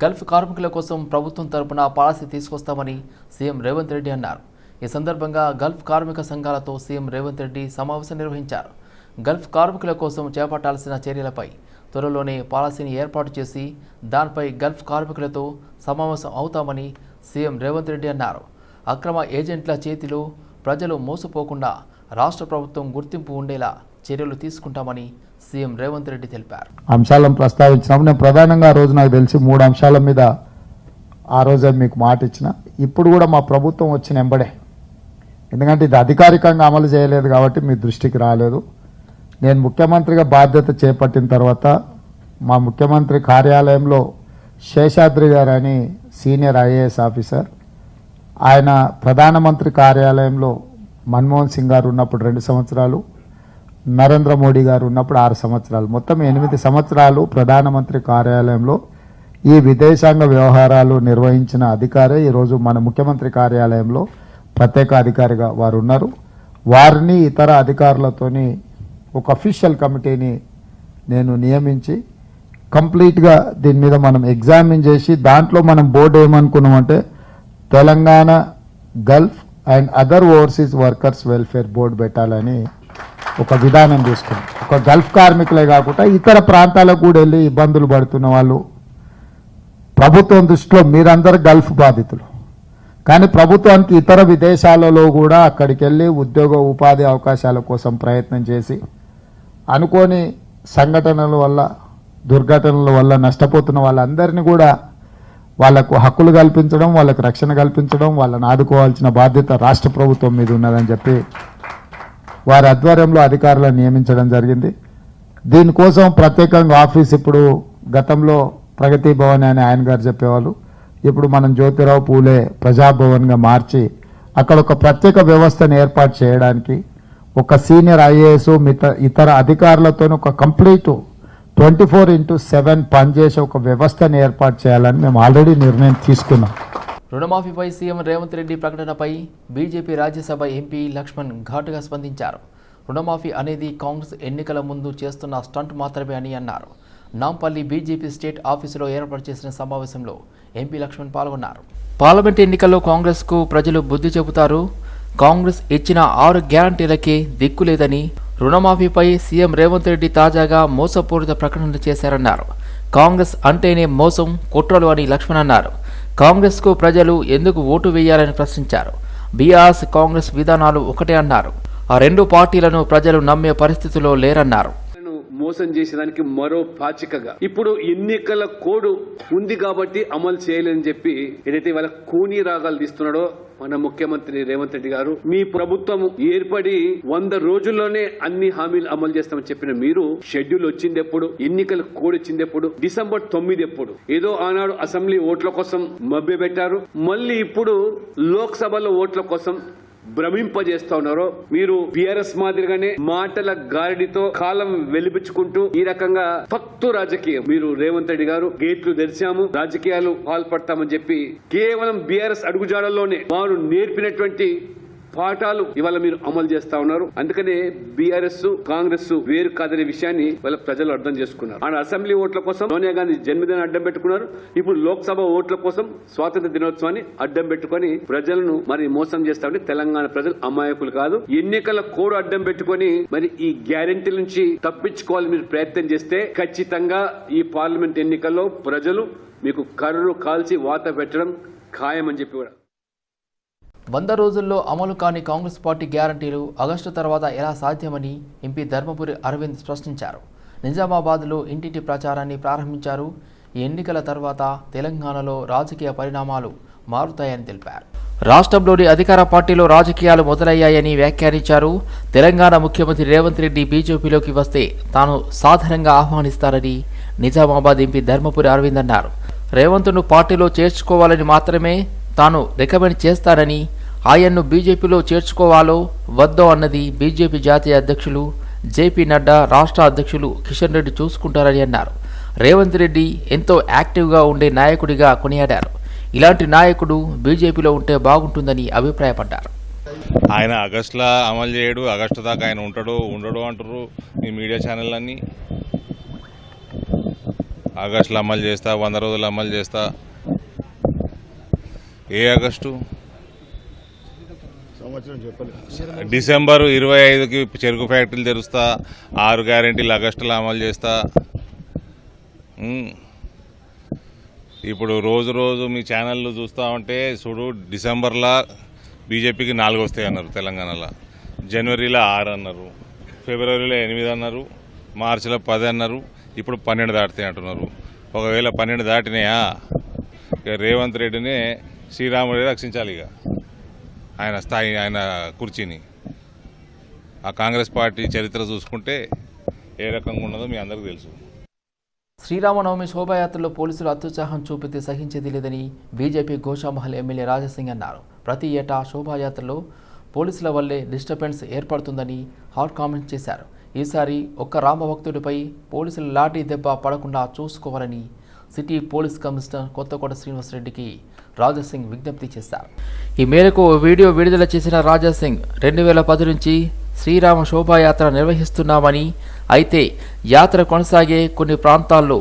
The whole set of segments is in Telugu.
గల్ఫ్ కార్మికుల కోసం ప్రభుత్వం తరపున పాలసీ తీసుకొస్తామని సీఎం రేవంత్ రెడ్డి అన్నారు. ఈ సందర్భంగా గల్ఫ్ కార్మిక సంఘాలతో సీఎం రేవంత్ రెడ్డి సమావేశం నిర్వహించారు. గల్ఫ్ కార్మికుల కోసం చేపట్టాల్సిన చర్యలపై త్వరలోనే పాలసీని ఏర్పాటు చేసి దానిపై గల్ఫ్ కార్మికులతో సమావేశం అవుతామని సీఎం రేవంత్ రెడ్డి అన్నారు. అక్రమ ఏజెంట్ల చేతిలో ప్రజలు మోసపోకుండా రాష్ట్ర ప్రభుత్వం గుర్తింపు ఉండేలా చర్యలు తీసుకుంటామని సీఎం రేవంత్ రెడ్డి తెలిపారు. అంశాలను ప్రస్తావించినప్పుడు నేను ప్రధానంగా ఆ రోజు నాకు తెలిసి మూడు అంశాల మీద ఆ రోజే మీకు మాట ఇచ్చిన. ఇప్పుడు కూడా మా ప్రభుత్వం వచ్చిన ఎంబడే. ఎందుకంటే ఇది అధికారికంగా అమలు చేయలేదు కాబట్టి మీ దృష్టికి రాలేదు. నేను ముఖ్యమంత్రిగా బాధ్యత చేపట్టిన తర్వాత మా ముఖ్యమంత్రి కార్యాలయంలో శేషాద్రి గారు అని సీనియర్ ఐఏఎస్ ఆఫీసర్ ఆయన ప్రధానమంత్రి కార్యాలయంలో మన్మోహన్ సింగ్ గారు ఉన్నప్పుడు రెండు సంవత్సరాలు నరేంద్ర మోడీ గారు ఉన్నప్పుడు ఆరు సంవత్సరాలు. మొత్తం ఎనిమిది సంవత్సరాలు ప్రధానమంత్రి కార్యాలయంలో ఈ విదేశాంగ వ్యవహారాలు నిర్వహించిన అధికారే ఈరోజు మన ముఖ్యమంత్రి కార్యాలయంలో ప్రత్యేక అధికారిగా వారు ఉన్నారు వారిని ఇతర అధికారులతోని ఒక అఫీషియల్ కమిటీని నేను నియమించి కంప్లీట్గా దీని మీద మనం ఎగ్జామిన్ చేసి దాంట్లో మనం board ఏమనుకున్నామంటే Telangana Gulf and other overseas workers welfare board పెట్టాలని ఒక విధానం తీసుకుని ఒక గల్ఫ్ కార్మికులే కాకుండా ఇతర ప్రాంతాలకు కూడా వెళ్ళి ఇబ్బందులు పడుతున్న వాళ్ళు. ప్రభుత్వం దృష్టిలో మీరందరూ గల్ఫ్ బాధితులు. కానీ ప్రభుత్వానికి ఇతర విదేశాలలో కూడా అక్కడికి వెళ్ళి ఉద్యోగ ఉపాధి అవకాశాల కోసం ప్రయత్నం చేసి అనుకోని సంఘటనల వల్ల దుర్ఘటనల వల్ల నష్టపోతున్న వాళ్ళందరినీ కూడా వాళ్ళకు హక్కులు కల్పించడం వాళ్ళకు రక్షణ కల్పించడం వాళ్ళని ఆదుకోవాల్సిన బాధ్యత రాష్ట్ర ప్రభుత్వం మీద ఉన్నదని చెప్పి వారి ఆధ్వర్యంలో అధికారులను నియమించడం జరిగింది. దీనికోసం ప్రత్యేకంగా ఆఫీస్ ఇప్పుడు గతంలో ప్రగతి భవన్ అని ఆయన గారు చెప్పేవాళ్ళు. ఇప్పుడు మనం జ్యోతిరావు పూలే ప్రజాభవన్గా మార్చి అక్కడ ఒక ప్రత్యేక వ్యవస్థను ఏర్పాటు చేయడానికి ఒక సీనియర్ ఐఏఎస్ మిత ఇతర అధికారులతో ఒక complete twenty four into seven పనిచేసే ఒక వ్యవస్థను ఏర్పాటు చేయాలని మేము ఆల్రెడీ నిర్ణయం తీసుకున్నాం. రుణమాఫీపై సీఎం రేవంత్ రెడ్డి ప్రకటనపై బీజేపీ రాజ్యసభ ఎంపీ లక్ష్మణ్ ఘాటుగా స్పందించారు. రుణమాఫీ అనేది కాంగ్రెస్ ఎన్నికల ముందు చేస్తున్న స్టంట్ మాత్రమే అని అన్నారు. నాంపల్లి బీజేపీ స్టేట్ ఆఫీసులో ఏర్పాటు చేసిన సమావేశంలో ఎంపీ లక్ష్మణ్ పాల్గొన్నారు. పార్లమెంట్ ఎన్నికల్లో కాంగ్రెస్కు ప్రజలు బుద్ధి చెబుతారు. కాంగ్రెస్ ఇచ్చిన ఆరు గ్యారంటీలకే దిక్కు లేదని రుణమాఫీపై సీఎం రేవంత్ రెడ్డి తాజాగా మోసపూరిత ప్రకటనలు చేశారన్నారు. కాంగ్రెస్ అంటేనే మోసం కుట్రలు అని లక్ష్మణ్ అన్నారు. కాంగ్రెస్కు ప్రజలు ఎందుకు ఓటు వేయాలని ప్రశ్నించారు. బీఆర్ఎస్ కాంగ్రెస్ విధానాలు ఒకటే అన్నారు. ఆ రెండు పార్టీలను ప్రజలు నమ్మే పరిస్థితిలో లేరన్నారు. మోసం చేసేదానికి మరో పాచికగా. ఇప్పుడు ఎన్నికల కోడ్ ఉంది కాబట్టి అమలు చేయలేని చెప్పి ఏదైతే వాళ్ళ కూనీ రాగాలు తీస్తున్నాడో మన ముఖ్యమంత్రి రేవంత్ రెడ్డి గారు మీ ప్రభుత్వం ఏర్పడి వంద రోజుల్లోనే అన్ని హామీలు అమలు చేస్తామని చెప్పిన మీరు షెడ్యూల్ వచ్చిందెప్పుడు ఎన్నికలు ఎన్నికల కోడ్ డిసెంబర్ తొమ్మిది ఎప్పుడు ఏదో ఆనాడు అసెంబ్లీ ఓట్ల కోసం మభ్య పెట్టారు మళ్ళీ ఇప్పుడు లోక్సభలో ఓట్ల కోసం భ్రమింపజేస్తా ఉన్నారో మీరు బిఆర్ఎస్ మాదిరిగానే మాటల గారడితో కాలం వెలిపించుకుంటూ ఈ రకంగా ఫక్తు రాజకీయం. మీరు రేవంత్ రెడ్డి గారు గేట్లు తెరిచాము రాజకీయాలు పాల్పడతామని చెప్పి కేవలం బీఆర్ఎస్ అడుగుజాడల్లోనే వారు నేర్పినటువంటి పాఠాలు ఇవాళ మీరు అమలు చేస్తా ఉన్నారు. అందుకనే బీఆర్ఎస్ కాంగ్రెస్ వేరు కాదనే విషయాన్ని వాళ్ళ ప్రజలు అర్థం చేసుకున్నారు. ఆడ అసెంబ్లీ ఓట్ల కోసం సోనియా గాంధీ జన్మదిన అడ్డం పెట్టుకున్నారు. ఇప్పుడు లోక్సభ ఓట్ల కోసం స్వాతంత్ర దినోత్సవాన్ని అడ్డం పెట్టుకొని ప్రజలను మరి మోసం చేస్తా ఉంటే తెలంగాణ ప్రజలు అమాయకులు కాదు. ఎన్నికల కోడ్ అడ్డం పెట్టుకొని మరి ఈ గ్యారెంటీ నుంచి తప్పించుకోవాలని మీరు ప్రయత్నం చేస్తే ఖచ్చితంగా ఈ పార్లమెంట్ ఎన్నికల్లో ప్రజలు మీకు కర్రు కాల్చి వాత పెట్టడం ఖాయమని చెప్పి కూడా వంద రోజుల్లో అమలు కాని కాంగ్రెస్ పార్టీ గ్యారంటీలు ఆగస్టు తర్వాత ఎలా సాధ్యమని ఎంపీ ధర్మపురి అరవింద్ ప్రశ్నించారు. నిజామాబాద్లో ఇంటింటి ప్రచారాన్ని ప్రారంభించారు. ఈ ఎన్నికల తర్వాత తెలంగాణలో రాజకీయ పరిణామాలు మారుతాయని తెలిపారు. రాష్ట్రంలోని అధికార పార్టీలో రాజకీయాలు మొదలయ్యాయని వ్యాఖ్యానించారు. తెలంగాణ ముఖ్యమంత్రి రేవంత్ రెడ్డి బీజేపీలోకి వస్తే తాను సాధారణంగా ఆహ్వానిస్తారని నిజామాబాద్ ఎంపీ ధర్మపురి అరవింద్ అన్నారు. రేవంత్ను పార్టీలో చేర్చుకోవాలని మాత్రమే తాను రికమెండ్ చేస్తానని ఆయన్ను బీజేపీలో చేర్చుకోవాలో వద్దో అన్నది బీజేపీ జాతీయ అధ్యక్షులు జేపీ నడ్డా రాష్ట్ర అధ్యక్షులు కిషన్ రెడ్డి చూసుకుంటారని అన్నారు. రేవంత్ రెడ్డి ఎంతో యాక్టివ్గా ఉండే నాయకుడిగా కొనియాడారు. ఇలాంటి నాయకుడు బీజేపీలో ఉంటే బాగుంటుందని అభిప్రాయపడ్డారు. ఆయన ఆగస్టులో అమలు చేయడు ఆగస్టు దాకా ఆయన ఉంటాడు ఉండడు అంటారు ఈ మీడియా ఛానల్ ఆగస్టులో అమలు చేస్తా వంద రోజులు అమలు చేస్తా. ఏ ఆగస్టు? డిసెంబర్ ఇరవై ఐదుకి చెరుకు ఫ్యాక్టరీలు తెరుస్తా ఆరు గ్యారెంటీలు ఆగస్టులో అమలు చేస్తా. ఇప్పుడు రోజు రోజు మీ ఛానళ్ళు చూస్తూ ఉంటే చూడు డిసెంబర్లో బీజేపీకి నాలుగు వస్తాయి అన్నారు తెలంగాణలో. జనవరిలో ఆరు అన్నారు. ఫిబ్రవరిలో ఎనిమిది అన్నారు. మార్చిలో పది అన్నారు. ఇప్పుడు పన్నెండు దాటుతాయి అంటున్నారు. ఒకవేళ పన్నెండు దాటినాయా? ఇక రేవంత్ రెడ్డిని శ్రీరాముడే రక్షించాలి ఇక. ఆయన స్థాయి ఆయన కుర్చీని. ఆ కాంగ్రెస్ పార్టీ చరిత్ర చూసుకుంటే ఏ రకంగా ఉన్నదో మీ అందరికీ తెలుసు. శ్రీరామనవమి శోభాయాత్రలో పోలీసులు అత్యుత్సాహం చూపితే సహించేది లేదని బీజేపీ గోషామహల్ ఎమ్మెల్యే రాజసింగ్ అన్నారు. ప్రతి ఏటా శోభాయాత్రలో పోలీసుల వల్లే డిస్టర్బెన్స్ ఏర్పడుతుందని హాట్ కామెంట్ చేశారు. ఈసారి ఒక్క రామభక్తుడిపై పోలీసుల లాఠీ దెబ్బ పడకుండా చూసుకోవాలని సిటీ పోలీస్ కమిషనర్ కొత్తకోట శ్రీనివాసరెడ్డికి రాజాసింగ్ విజ్ఞప్తి చేశారు. ఈ మేరకు ఓ వీడియో విడుదల చేసిన రాజాసింగ్ రెండు వేల పది నుంచి శ్రీరామ శోభాయాత్ర నిర్వహిస్తున్నామని అయితే యాత్ర కొనసాగే కొన్ని ప్రాంతాల్లో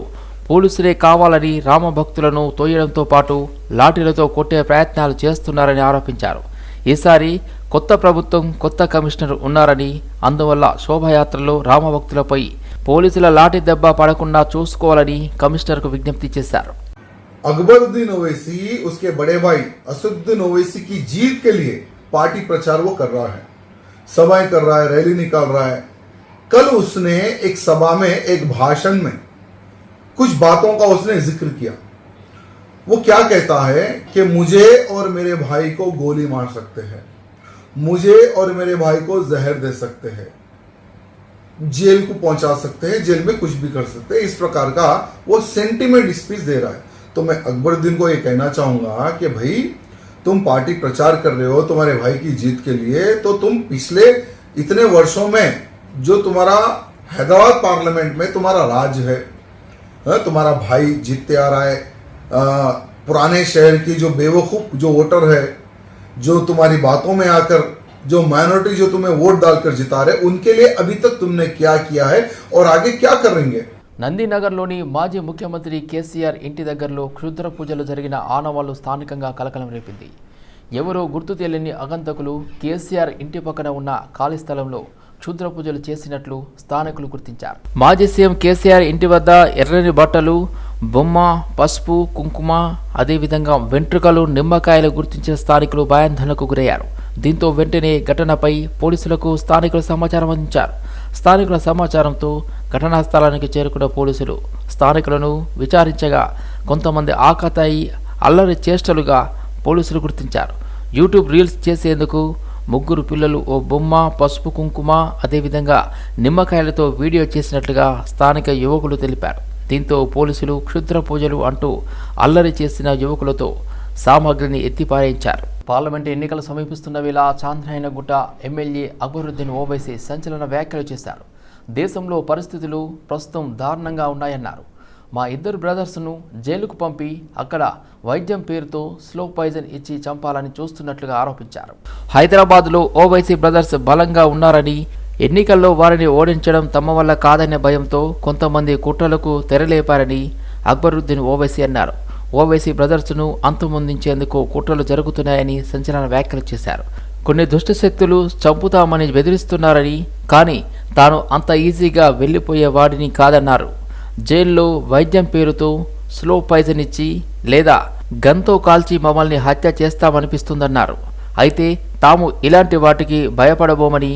పోలీసులే కావాలని రామభక్తులను తోయడంతో పాటు లాఠీలతో కొట్టే ప్రయత్నాలు చేస్తున్నారని ఆరోపించారు. ఈసారి కొత్త ప్రభుత్వం కొత్త కమిషనర్ ఉన్నారని అందువల్ల శోభాయాత్రలో రామభక్తులపై పోలీసుల లాఠీ దెబ్బ పడకుండా చూసుకోవాలని కమిషనర్కు విజ్ఞప్తి చేశారు. अकबरुद्दीन ओवैसी उसके बड़े भाई असुद्दीन ओवैसी की जीत के लिए पार्टी प्रचार वो कर रहा है। सभाएँ कर रहा है, रैली निकाल रहा है। कल उसने एक सभा में, एक भाषण में कुछ बातों का उसने ज़िक्र किया। वो क्या कहता है कि मुझे और मेरे भाई को गोली मार सकते हैं। मुझे और मेरे भाई को जहर दे सकते हैं। जेल को पहुँचा सकते हैं, जेल में कुछ भी कर सकते हैं। इस प्रकार का वो सेंटिमेंट स्पीच दे रहा है। तो मैं अकबरुद्दीन को ये कहना चाहूँगा कि भाई तुम पार्टी प्रचार कर रहे हो तुम्हारे भाई की जीत के लिए तो तुम पिछले इतने वर्षों में जो तुम्हारा हैदराबाद पार्लियामेंट में तुम्हारा राज है हाँ, तुम्हारा भाई जीतते आ रहा है पुराने शहर की जो बेवकूफ़ जो वोटर है जो तुम्हारी बातों में आकर जो माइनॉरिटी जो तुम्हें वोट डालकर जिता रहे उनके लिए अभी तक तुमने क्या किया है और आगे क्या करेंगे నందినగర్లోని మాజీ ముఖ్యమంత్రి కేసీఆర్ ఇంటి దగ్గరలో క్షుద్ర పూజలు జరిగిన ఆనవాళ్ళు స్థానికంగా కలకలం రేపింది. ఎవరో గుర్తు తెలియని అగంతకులు కేసీఆర్ ఇంటి పక్కన ఉన్న ఖాళీ స్థలంలో క్షుద్ర పూజలు చేసినట్లు స్థానికులు గుర్తించారు. మాజీ సీఎం కేసీఆర్ ఇంటి వద్ద ఎర్రని బట్టలు బొమ్మ పసుపు కుంకుమ అదేవిధంగా వెంట్రుకలు నిమ్మకాయలు గుర్తించిన స్థానికులు భయాందోళనకు గురయ్యారు. దీంతో వెంటనే ఘటనపై పోలీసులకు స్థానికులు సమాచారం అందించారు. స్థానికుల సమాచారంతో ఘటనా స్థలానికి చేరుకున్న పోలీసులు స్థానికులను విచారించగా కొంతమంది ఆకతాయి అల్లరి చేష్టలుగా పోలీసులు గుర్తించారు. యూట్యూబ్ రీల్స్ చేసేందుకు ముగ్గురు పిల్లలు ఓ బొమ్మ పసుపు కుంకుమ అదేవిధంగా నిమ్మకాయలతో వీడియో చేసినట్లుగా స్థానిక యువకులు తెలిపారు. దీంతో పోలీసులు క్షుద్ర పూజలు అంటూ అల్లరి చేసిన యువకులతో సామాగ్రిని ఎత్తిపారేయించారు పార్లమెంట్ ఎన్నికలు సమీపిస్తున్న వేళ చాంద్రాయనగుట్ట ఎమ్మెల్యే అక్బరుద్దీన్ ఓవైసీ సంచలన వ్యాఖ్యలు చేశారు. దేశంలో పరిస్థితులు ప్రస్తుతం దారుణంగా ఉన్నాయన్నారు. మా ఇద్దరు బ్రదర్స్ను జైలుకు పంపి అక్కడ వైద్యం పేరుతో స్లో పాయిజన్ ఇచ్చి చంపాలని చూస్తున్నట్లుగా ఆరోపించారు. హైదరాబాద్లో ఓవైసీ బ్రదర్స్ బలంగా ఉన్నారని ఎన్నికల్లో వారిని ఓడించడం తమ వల్ల కాదనే భయంతో కొంతమంది కుట్రలకు తెరలేపారని అక్బరుద్దీన్ ఓవైసీ అన్నారు. ఓవైసీ బ్రదర్స్ను అంతమొందించేందుకు కుట్రలు జరుగుతున్నాయని సంచలన వ్యాఖ్యలు చేశారు. కొన్ని దుష్టశక్తులు చంపుతామని బెదిరిస్తున్నారని కానీ తాను అంత ఈజీగా వెళ్ళిపోయే వాడిని కాదన్నారు జైల్లో వైద్యం పేరుతో స్లో పాయిజన్ ఇచ్చి లేదా గన్తో కాల్చి మమ్మల్ని హత్య చేస్తామనిపిస్తుందన్నారు అయితే తాము ఇలాంటి వాటికి భయపడబోమని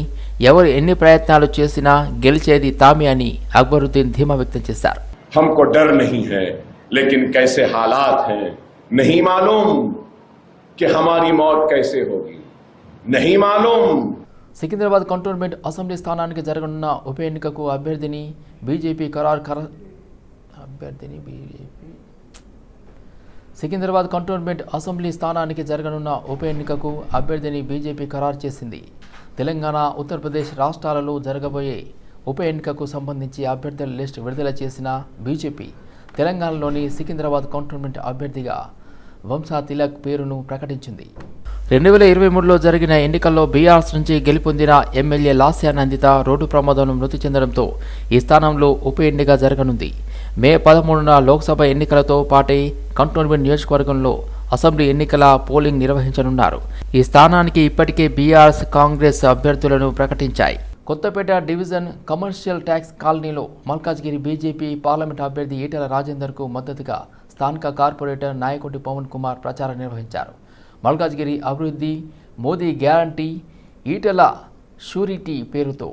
ఎవరు ఎన్ని ప్రయత్నాలు చేసినా గెలిచేది తామే అని అక్బరుద్దీన్ ధీమా వ్యక్తం చేశారు हमको डर नहीं है लेकिन कैसे हालात हैं नहीं मालूम कि हमारी मौत कैसे होगी नहीं मालूम సికింద్రాబాద్ కంటోన్మెంట్ అసెంబ్లీ స్థానానికి జరగనున్న ఉప ఎన్నికకు అభ్యర్థిని బీజేపీ ఖరారు ఖర అభ్యర్థిని బీజేపీ. సికింద్రాబాద్ కంటోన్మెంట్ అసెంబ్లీ స్థానానికి జరగనున్న ఉప ఎన్నికకు అభ్యర్థిని బీజేపీ ఖరారు చేసింది. తెలంగాణ ఉత్తరప్రదేశ్ రాష్ట్రాలలో జరగబోయే ఉప ఎన్నికకు సంబంధించి అభ్యర్థుల లిస్టు విడుదల చేసిన బీజేపీ తెలంగాణలోని సికింద్రాబాద్ కంటోన్మెంట్ అభ్యర్థిగా వంశా తిలక్ పేరును ప్రకటించింది. రెండు వేల ఇరవై మూడులో జరిగిన ఎన్నికల్లో బీఆర్ఎస్ నుంచి గెలుపొందిన ఎమ్మెల్యే లాస్యా నందిత రోడ్డు ప్రమాదంలో మృతి చెందడంతో ఈ స్థానంలో ఉప ఎన్నిక జరగనుంది. మే పదమూడున లోక్సభ ఎన్నికలతో పాటే కంటోన్మెంట్ నియోజకవర్గంలో అసెంబ్లీ ఎన్నికల పోలింగ్ నిర్వహించనున్నారు. ఈ స్థానానికి ఇప్పటికే బీఆర్ఎస్ కాంగ్రెస్ అభ్యర్థులను ప్రకటించాయి. కొత్తపేట డివిజన్ కమర్షియల్ ట్యాక్స్ కాలనీలో మల్కాజ్గిరి బీజేపీ పార్లమెంట్ అభ్యర్థి ఈటెల రాజేందర్కు మద్దతుగా స్థానిక కార్పొరేటర్ నాయకుడి పవన్ కుమార్ ప్రచారం నిర్వహించారు. మల్కాజ్గిరి అభివృద్ధి మోదీ గ్యారంటీ ఈటెల షూరిటీ పేరుతో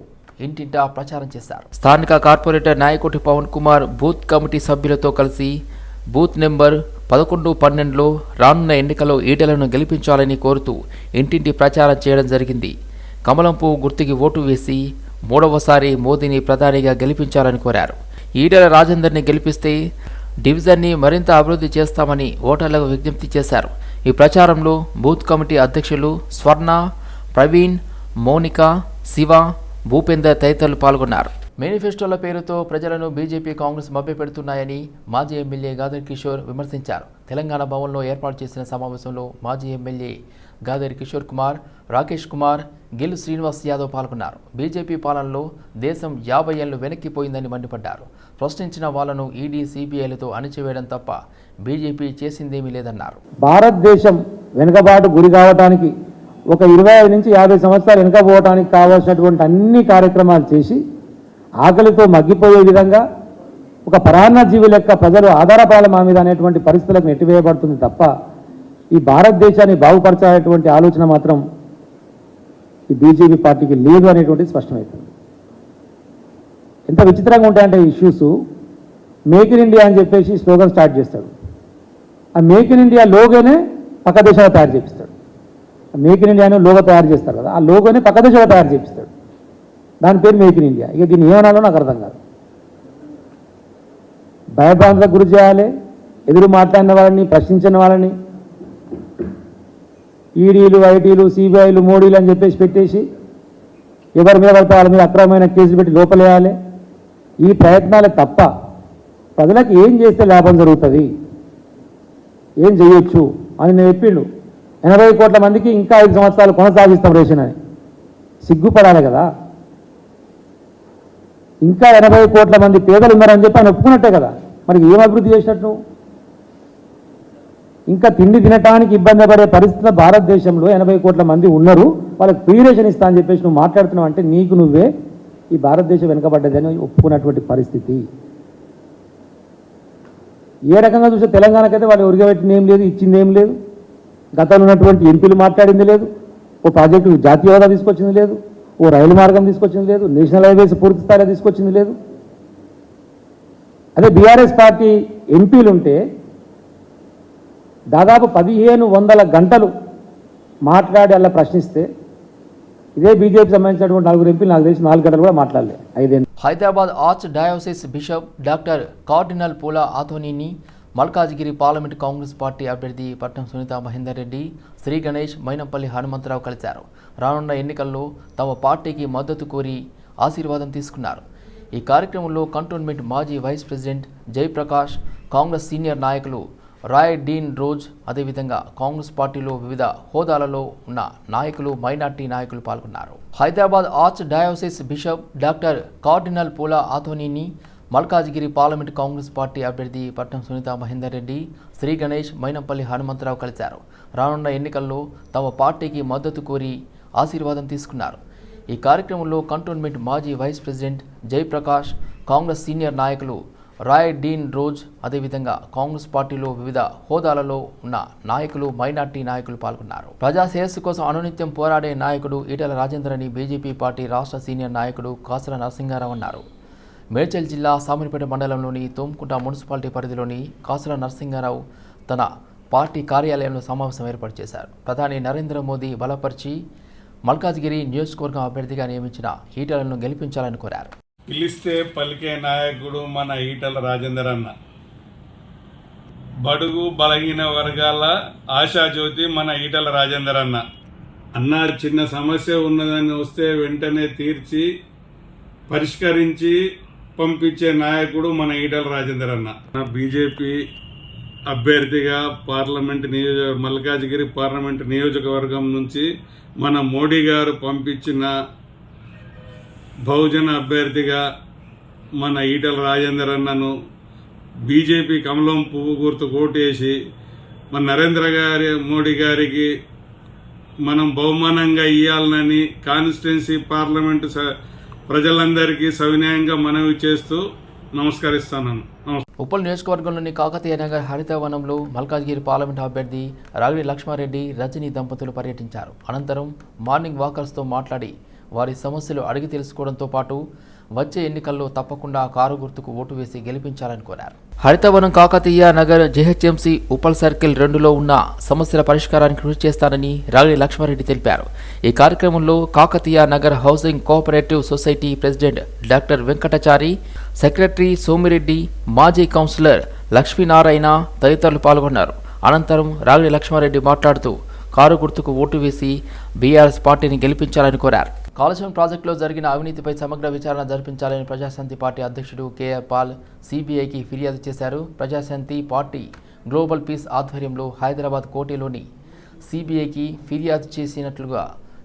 ఇంటింటా ప్రచారం చేశారు. స్థానిక కార్పొరేటర్ నాయకుడి పవన్ కుమార్ బూత్ కమిటీ సభ్యులతో కలిసి బూత్ నెంబర్ పదకొండు పన్నెండులో రానున్న ఎన్నికల్లో ఈటెలను గెలిపించాలని కోరుతూ ఇంటింటి ప్రచారం చేయడం జరిగింది. కమలం పువ్వు గుర్తుకి ఓటు వేసి మూడవసారి మోదీని ప్రధానిగా గెలిపించాలని కోరారు. ఈటెల రాజేందర్ని గెలిపిస్తే డివిజన్ని మరింత అభివృద్ధి చేస్తామని ఓటర్లకు విజ్ఞప్తి చేశారు. ఈ ప్రచారంలో బూత్ కమిటీ అధ్యక్షులు స్వర్ణ ప్రవీణ్ మౌనిక శివ భూపేందర్ తదితరులు పాల్గొన్నారు. మేనిఫెస్టోల పేరుతో ప్రజలను బీజేపీ కాంగ్రెస్ మభ్యపెడుతున్నాయని మాజీ ఎమ్మెల్యే గాదర్ కిషోర్ విమర్శించారు. తెలంగాణ భవన్లో ఏర్పాటు చేసిన సమావేశంలో మాజీ ఎమ్మెల్యే గాదర్ కిషోర్ కుమార్ రాకేష్ కుమార్ గిల్ శ్రీనివాస్ యాదవ్ పాల్గొన్నారు. బీజేపీ పాలనలో దేశం యాభై ఏళ్ళు వెనక్కిపోయిందని మండిపడ్డారు. ప్రశ్నించిన వాళ్ళను ఈడీ సిబిఐలతో అణిచివేయడం తప్ప బీజేపీ చేసిందేమీ లేదన్నారు. భారతదేశం వెనుకబాటు గురి కావటానికి ఒక ఇరవై ఐదు నుంచి యాభై సంవత్సరాలు వెనుకపోవటానికి కావాల్సినటువంటి అన్ని కార్యక్రమాలు చేసి ఆకలితో మగ్గిపోయే విధంగా ఒక పరాన్నజీవి లెక్క ప్రజలు ఆధారపాల మా మీద అనేటువంటి పరిస్థితులకు నెట్టివేయబడుతుంది తప్ప ఈ భారతదేశాన్ని బాగుపరచాలనేటువంటి ఆలోచన మాత్రం ఈ బీజేపీ పార్టీకి లేదు అనేటువంటి స్పష్టమవుతుంది ఎంత విచిత్రంగా ఉంటాయంటే ఇష్యూస్ మేక్ ఇన్ ఇండియా అని చెప్పేసి స్లోగన్ స్టార్ట్ చేస్తాడు. ఆ మేక్ ఇన్ ఇండియా లోగోనే పక్క దేశాలు తయారు చేపిస్తాడు. మేక్ ఇన్ ఇండియాను లోగో తయారు చేస్తారు కదా ఆ లోగోని పక్క దేశాలు తయారు చేపిస్తాడు. దాని పేరు మేక్ ఇన్ ఇండియా. ఇక దీన్ని ఏమనాలో నాకు అర్థం కాదు. భయభ్రాంతులకు గురి చేయాలి ఎదురు మాట్లాడిన వాళ్ళని ప్రశ్నించిన వాళ్ళని. ఈడీలు ఐటీలు సిబిఐలు మోడీలు అని చెప్పేసి పెట్టేసి ఎవరి మీద పడితే వాళ్ళ మీద అక్రమమైన కేసులు పెట్టి లోపలేయాలి. ఈ ప్రయత్నాలే తప్ప ప్రజలకు ఏం చేస్తే లాభం జరుగుతుంది? ఏం చేయొచ్చు అని నేను చెప్పిండు. ఎనభై కోట్ల మందికి ఇంకా ఐదు సంవత్సరాలు కొనసాగిస్తాం రేషన్ అని. సిగ్గుపడాలి కదా. ఇంకా ఎనభై కోట్ల మంది పేదలు ఉన్నారని చెప్పి ఆయన ఒప్పుకున్నట్టే కదా. మరి ఏం అభివృద్ధి చేసినట్టు? ఇంకా తిండి తినటానికి ఇబ్బంది పడే పరిస్థితుల్లో భారతదేశంలో ఎనభై కోట్ల మంది ఉన్నారు. వాళ్ళకి ఫ్రీ రేషన్ ఇస్తా అని చెప్పేసి నువ్వు మాట్లాడుతున్నావు అంటే నీకు నువ్వే ఈ భారతదేశం వెనుకబడ్డదని ఒప్పుకున్నటువంటి పరిస్థితి. ఏ రకంగా చూస్తే తెలంగాణకైతే వాళ్ళు ఉరిగబెట్టింది ఏం లేదు ఇచ్చింది ఏం లేదు. గతంలో ఉన్నటువంటి ఎంపీలు మాట్లాడింది లేదు. ఓ ప్రాజెక్టు జాతీయ హోదా తీసుకొచ్చింది లేదు. ఓ రైలు మార్గం తీసుకొచ్చింది లేదు. నేషనల్ హైవేస్ పూర్తి స్థాయిలో తీసుకొచ్చింది లేదు. అదే బీఆర్ఎస్ పార్టీ ఎంపీలుంటే దాదాపు పదిహేను వందల గంటలు మాట్లాడి అలా ప్రశ్నిస్తే ఇదే బీజేపీ సంబంధించినటువంటి నలుగురు ఎంపీలు నాకు తెలిసి నాలుగు గంటలు కూడా మాట్లాడలే. ఐదేళ్ళు. Hyderabad archdiocese bishop doctor cardinal Poola ఆథోనీని Malkajgiri parliament Congress party అభ్యర్థి పట్నం సునీత మహేందర్ రెడ్డి శ్రీ గణేష్ మైనంపల్లి హనుమంతరావు కలిశారు. రానున్న ఎన్నికల్లో తమ పార్టీకి మద్దతు కోరి ఆశీర్వాదం తీసుకున్నారు. ఈ కార్యక్రమంలో కంటోన్మెంట్ మాజీ vice president Jayaprakash Congress senior నాయకులు రాయ్ డీన్ రోజ్ అదేవిధంగా కాంగ్రెస్ పార్టీలో వివిధ హోదాలలో ఉన్న నాయకులు మైనార్టీ నాయకులు పాల్గొన్నారు. Hyderabad arch diocese bishop doctor cardinal Poola ఆథోనీని Malkajgiri parliament Congress party అభ్యర్థి పట్నం సునీత మహేందర్ రెడ్డి శ్రీ గణేష్ మైనంపల్లి హనుమంతరావు కలిశారు. రానున్న ఎన్నికల్లో తమ పార్టీకి మద్దతు కోరి ఆశీర్వాదం తీసుకున్నారు. ఈ కార్యక్రమంలో కంటోన్మెంట్ మాజీ vice president Jayaprakash Congress senior నాయకులు రాయ్ డీన్ రోజ్ అదేవిధంగా కాంగ్రెస్ పార్టీలో వివిధ హోదాలలో ఉన్న నాయకులు మైనార్టీ నాయకులు పాల్గొన్నారు. ప్రజా శ్రేయస్సు కోసం అనునిత్యం పోరాడే నాయకుడు ఈటల రాజేందర్ అని బీజేపీ పార్టీ రాష్ట్ర సీనియర్ నాయకుడు కాసల నరసింహారావు అన్నారు. మేడ్చల్ జిల్లా సామిరిపేట మండలంలోని తోమ్కుంట మున్సిపాలిటీ పరిధిలోని కాసుల నరసింహారావు తన పార్టీ కార్యాలయంలో సమావేశం ఏర్పాటు చేశారు. ప్రధాని నరేంద్ర మోదీ బలపరిచి మల్కాజ్గిరి నియోజకవర్గం అభ్యర్థిగా నియమించిన ఈటలను గెలిపించాలని కోరారు. పిలిస్తే పలికే నాయకుడు మన ఈటల రాజేందర్ అన్న. బడుగు బలహీన వర్గాల ఆశాజ్యోతి మన ఈటల రాజేందర్ అన్న. అన్న చిన్న సమస్య ఉన్నదని వస్తే వెంటనే తీర్చి పరిష్కరించి పంపించే నాయకుడు మన ఈటల రాజేందర్ అన్న. బీజేపీ అభ్యర్థిగా పార్లమెంట్ నియోజక మల్కాజ్గిరి పార్లమెంట్ నియోజకవర్గం నుంచి మన మోడీ గారు పంపించిన బహుజన అభ్యర్థిగా మన ఈటల రాజేందర్ అన్నను బీజేపీ కమలం పువ్వు గుర్తు కోటేసి మన నరేంద్ర గారి మోడీ గారికి మనం బహుమానంగా ఇవ్వాలని కాన్స్టిట్యున్సీ పార్లమెంటు స- ప్రజలందరికీ సవినయంగా మనవి చేస్తూ నమస్కరిస్తాను. ఉప్పల్ నియోజకవర్గంలోని కాకతీయ నగర్ హరితవనంలో మల్కాజ్గిరి పార్లమెంట్ అభ్యర్థి రాగిడి లక్ష్మారెడ్డి రజనీ దంపతులు పర్యటించారు. అనంతరం మార్నింగ్ వాకర్స్తో మాట్లాడి వారి సమస్యలు అడిగి తెలుసుకోవడంతో పాటు వచ్చే ఎన్నికల్లో తప్పకుండా కారు గుర్తుకు ఓటు వేసి గెలిపించాలని కోరారు. హరితవనం కాకతీయ నగర్ జెహెచ్ఎంసీ ఉపల్ సర్కిల్ రెండులో ఉన్న సమస్యల పరిష్కారానికి కృషి చేస్తానని రాగిడి లక్ష్మారెడ్డి తెలిపారు. ఈ కార్యక్రమంలో Kakatiya Nagar housing cooperative society president doctor Venkatachari secretary Somireddy మాజీ కౌన్సిలర్ లక్ష్మీనారాయణ తదితరులు పాల్గొన్నారు. అనంతరం రాగిడి లక్ష్మారెడ్డి మాట్లాడుతూ కారు గుర్తుకు ఓటు వేసి బీఆర్ఎస్ పార్టీని గెలిపించాలని కోరారు. కాళేశ్వరం ప్రాజెక్టులో జరిగిన అవినీతిపై సమగ్ర విచారణ జరిపించాలని ప్రజాశాంతి పార్టీ అధ్యక్షుడు కేఆర్ పాల్ సిబిఐకి ఫిర్యాదు చేశారు. ప్రజాశాంతి పార్టీ గ్లోబల్ పీస్ ఆధ్వర్యంలో హైదరాబాద్ కోటిలోని సిబిఐకి ఫిర్యాదు చేసినట్లుగా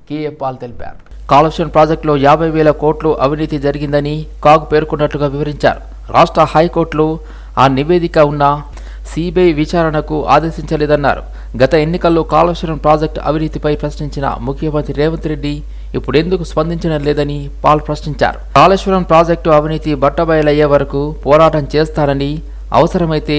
కేఏ పాల్ తెలిపారు. కాళేశ్వరం ప్రాజెక్టులో యాభై వేల కోట్లు అవినీతి జరిగిందని కాగ్ పేర్కొన్నట్లుగా వివరించారు. రాష్ట్ర హైకోర్టులో ఆ నివేదిక ఉన్న సిబిఐ విచారణకు ఆదేశించలేదన్నారు. గత ఎన్నికల్లో కాళేశ్వరం ప్రాజెక్టు అవినీతిపై ప్రశ్నించిన ముఖ్యమంత్రి రేవంత్ రెడ్డి ఇప్పుడు ఎందుకు స్పందించడం లేదని పాల్ ప్రశ్నించారు. కాళేశ్వరం ప్రాజెక్టు అవినీతి బట్టబయలయ్యే వరకు పోరాటం చేస్తారని అవసరమైతే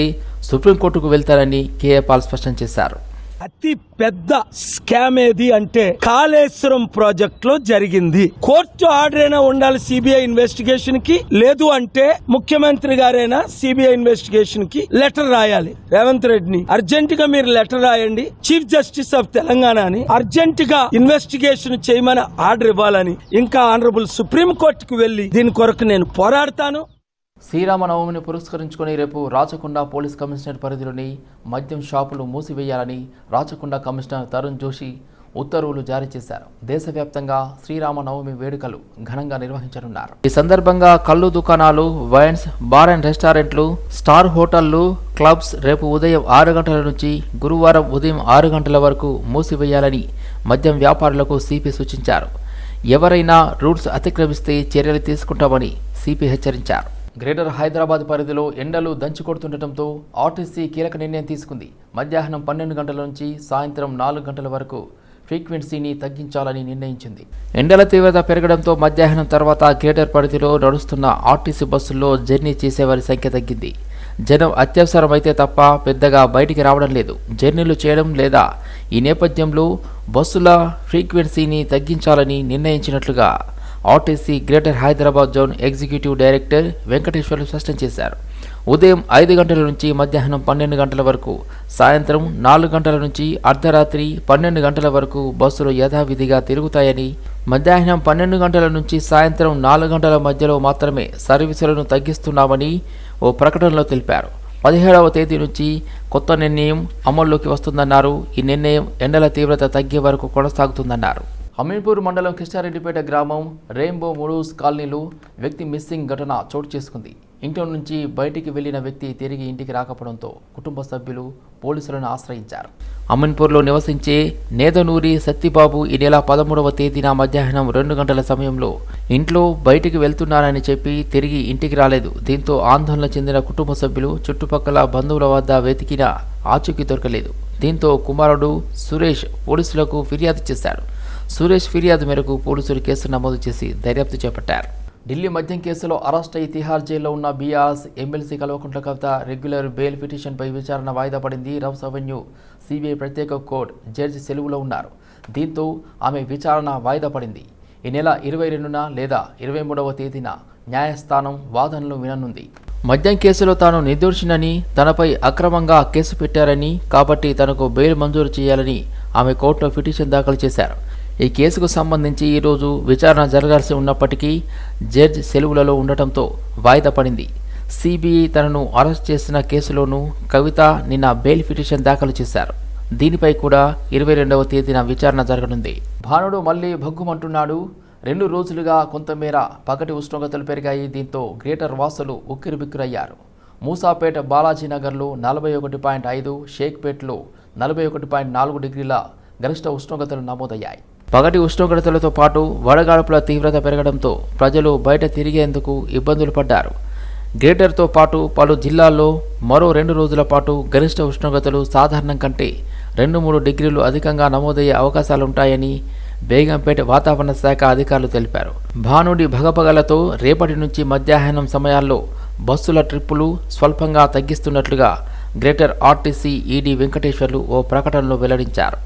సుప్రీంకోర్టుకు వెళ్తారని కేఏ పాల్ స్పష్టం చేశారు. అతి పెద్ద స్కామ్ ఏది అంటే కాళేశ్వరం ప్రాజెక్ట్లో జరిగింది. కోర్టు ఆర్డర్ అయినా ఉండాలి సిబిఐ ఇన్వెస్టిగేషన్కి లేదు అంటే ముఖ్యమంత్రి గారైనా సిబిఐ ఇన్వెస్టిగేషన్కి లెటర్ రాయాలి. రేవంత్ రెడ్డిని. అర్జెంట్గా మీరు లెటర్ రాయండి. చీఫ్ జస్టిస్ ఆఫ్ తెలంగాణ అని అర్జెంట్గా ఇన్వెస్టిగేషన్ చేయమని ఆర్డర్ ఇవ్వాలని ఇంకా ఆనరబుల్ సుప్రీం కోర్టుకు వెళ్ళి దీని కొరకు నేను పోరాడతాను. శ్రీరామనవమిని పురస్కరించుకొని రేపు రాచకొండ పోలీస్ కమిషనర్ పరిధిలోని మద్యం షాపులు మూసివేయాలని రాచకొండ కమిషనర్ తరుణ్ జోషి ఉత్తర్వులు జారీ చేశారు. దేశవ్యాప్తంగా శ్రీరామనవమి వేడుకలు ఘనంగా నిర్వహించనున్నారు. ఈ సందర్భంగా కళ్ళు దుకాణాలు వైన్స్ బార్ అండ్ రెస్టారెంట్లు స్టార్ హోటళ్ళు క్లబ్స్ రేపు ఉదయం ఆరు గంటల నుంచి గురువారం ఉదయం ఆరు గంటల వరకు మూసివేయాలని మద్యం వ్యాపారులకు సిపి సూచించారు. ఎవరైనా రూల్స్ అతిక్రమిస్తే చర్యలు తీసుకుంటామని సిపి హెచ్చరించారు. గ్రేటర్ హైదరాబాద్ పరిధిలో ఎండలు దంచుకొడుతుండటంతో ఆర్టీసీ కీలక నిర్ణయం తీసుకుంది. మధ్యాహ్నం పన్నెండు గంటల నుంచి సాయంత్రం నాలుగు గంటల వరకు ఫ్రీక్వెన్సీని తగ్గించాలని నిర్ణయించింది. ఎండల తీవ్రత పెరగడంతో మధ్యాహ్నం తర్వాత గ్రేటర్ పరిధిలో నడుస్తున్న ఆర్టీసీ బస్సుల్లో జర్నీ చేసేవారి సంఖ్య తగ్గింది. జనం అత్యవసరమైతే తప్ప పెద్దగా బయటికి రావడం లేదు. జర్నీలు చేయడం లేదా ఈ నేపథ్యంలో బస్సుల ఫ్రీక్వెన్సీని తగ్గించాలని నిర్ణయించినట్లుగా RTC greater Hyderabad zone executive director Venkateswarlu స్పష్టం చేశారు. ఉదయం ఐదు గంటల నుంచి మధ్యాహ్నం పన్నెండు గంటల వరకు సాయంత్రం నాలుగు గంటల నుంచి అర్ధరాత్రి పన్నెండు గంటల వరకు బస్సులు యథావిధిగా తిరుగుతాయని మధ్యాహ్నం పన్నెండు గంటల నుంచి సాయంత్రం నాలుగు గంటల మధ్యలో మాత్రమే సర్వీసులను తగ్గిస్తున్నామని ఓ ప్రకటనలో తెలిపారు. పదిహేడవ తేదీ నుంచి కొత్త నిర్ణయం అమల్లోకి వస్తుందన్నారు. ఈ నిర్ణయం ఎండల తీవ్రత తగ్గే వరకు కొనసాగుతుందన్నారు. అమీన్పూర్ మండలం కృష్ణారెడ్డిపేట గ్రామం రెయిన్బో ముడూస్ కాలనీలో వ్యక్తి మిస్సింగ్ ఘటన చోటు చేసుకుంది. ఇంట్లో నుంచి బయటికి వెళ్ళిన వ్యక్తి తిరిగి ఇంటికి రాకపోవడంతో కుటుంబ సభ్యులు పోలీసులను ఆశ్రయించారు. అమీన్పూర్లో నివసించే నేదనూరి సత్తిబాబు ఈ నెల పదమూడవ తేదీన మధ్యాహ్నం రెండు గంటల సమయంలో ఇంట్లో బయటికి వెళ్తున్నానని చెప్పి తిరిగి ఇంటికి రాలేదు. దీంతో ఆందోళన చెందిన కుటుంబ సభ్యులు చుట్టుపక్కల బంధువుల వద్ద వెతికినా ఆచూకీ దొరకలేదు. దీంతో కుమారుడు సురేష్ పోలీసులకు ఫిర్యాదు చేశాడు సురేష్ ఫిర్యాదు మేరకు పోలీసులు కేసు నమోదు చేసి దర్యాప్తు చేపట్టారు. ఢిల్లీ మద్యం కేసులో అరెస్ట్ అయి తిహార్ జైల్లో ఉన్న BRS MLC Kalvakuntla Kavitha regular bail పిటిషన్పై విచారణ వాయిదా పడింది రౌస్ అవెన్యూ సిబిఐ ప్రత్యేక కోర్టు జడ్జి సెలవులో ఉన్నారు. దీంతో ఆమె విచారణ వాయిదా పడింది. ఈ నెల ఇరవై రెండున లేదా ఇరవై మూడవ తేదీన న్యాయస్థానం వాదనలు విననుంది. మద్యం కేసులో తాను నిర్దోషినని తనపై అక్రమంగా కేసు పెట్టారని కాబట్టి తనకు బెయిల్ మంజూరు చేయాలని ఆమె కోర్టులో పిటిషన్ దాఖలు చేశారు. ఈ కేసుకు సంబంధించి ఈరోజు విచారణ జరగాల్సి ఉన్నప్పటికీ జడ్జ్ సెలవులలో ఉండటంతో వాయిదా పడింది. సిబిఐ తనను అరెస్ట్ చేసిన కేసులోనూ కవిత నిన్న బెయిల్ పిటిషన్ దాఖలు చేశారు. దీనిపై కూడా ఇరవై రెండవ తేదీన విచారణ జరగనుంది. భానుడు మళ్ళీ భగ్గుమంటున్నాడు. రెండు రోజులుగా కొంతమేర పగటి ఉష్ణోగ్రతలు పెరిగాయి. దీంతో గ్రేటర్ వాసులు ఉక్కిరిబిక్కిరయ్యారు. మూసాపేట బాలాజీనగర్లో నలభై ఒకటి పాయింట్ ఐదు షేక్పేట్లో నలభై ఒకటి పాయింట్ నాలుగు డిగ్రీల గరిష్ట ఉష్ణోగ్రతలు నమోదయ్యాయి. పగటి ఉష్ణోగ్రతలతో పాటు వడగాడుపుల తీవ్రత పెరగడంతో ప్రజలు బయట తిరిగేందుకు ఇబ్బందులు పడ్డారు. గ్రేటర్తో పాటు పలు జిల్లాల్లో మరో రెండు రోజుల పాటు గరిష్ట ఉష్ణోగ్రతలు సాధారణం కంటే రెండు మూడు డిగ్రీలు అధికంగా నమోదయ్యే అవకాశాలుంటాయని బేగంపేట వాతావరణ శాఖ అధికారులు తెలిపారు. భానుడి భగపగలతో రేపటి నుంచి మధ్యాహ్నం సమయాల్లో బస్సుల ట్రిప్పులు స్వల్పంగా తగ్గిస్తున్నట్లుగా గ్రేటర్ ఆర్టీసీ ఈడీ వెంకటేశ్వర్లు ఓ ప్రకటనలో వెల్లడించారు.